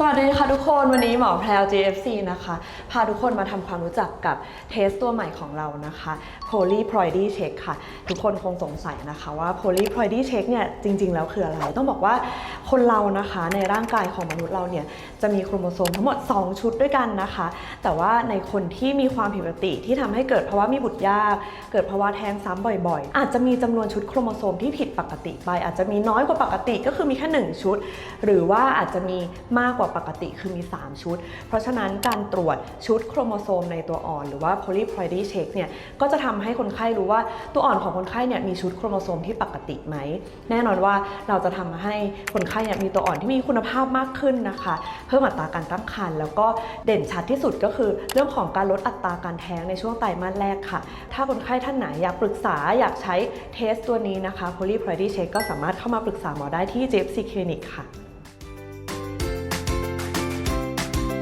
สวัสดีค่ะทุกคนวันนี้หมอแพรว GFC นะคะ พาทุกคนมาทำความรู้จักกับเทสตัวใหม่ของเรานะคะ Polyploidy Check ค่ะ ทุกคนคงสงสัยนะคะว่า Polyploidy Check เนี่ยจริง ๆ แล้วคืออะไร ต้องบอกว่าคนเรานะคะในร่างกายของมนุษย์เราเนี่ยจะมีโครโมโซมทั้งหมด 2 ชุดด้วยกันนะคะ แต่ว่าในคนที่มีความผิดปกติที่ทำให้เกิดภาวะมีบุตรยาก เกิดภาวะแท้งซ้ำบ่อย ๆ อาจจะมีจำนวนชุดโครโมโซมที่ผิดปกติไป อาจจะมีน้อยกว่าปกติก็คือมีแค่1ชุด หรือว่าอาจจะมีมากกว่าปกติคือมี 3 ชุด เพราะฉะนั้นการตรวจชุดโครโมโซมในตัวอ่อน หรือว่า polyploidy check เนี่ยก็จะทำให้คนไข้รู้ว่าตัวอ่อนของคนไข้เนี่ยมีชุดโครโมโซมที่ปกติไหม แน่นอนว่าเราจะทำให้คนไข้เนี่ยมีตัวอ่อนที่มีคุณภาพมากขึ้นนะคะ เพิ่มอัตราการตั้งครรภ์แล้วก็เด่นชัดที่สุดก็คือ เรื่องของการลดอัตราการแท้งในช่วงไตรมาสแรกค่ะ ถ้าคนไข้ท่านไหนอยากปรึกษาอยากใช้เทสตัวนี้นะคะ polyploidy check ก็สามารถเข้ามาปรึกษาหมอได้ที่ JFC Clinic ค่ะ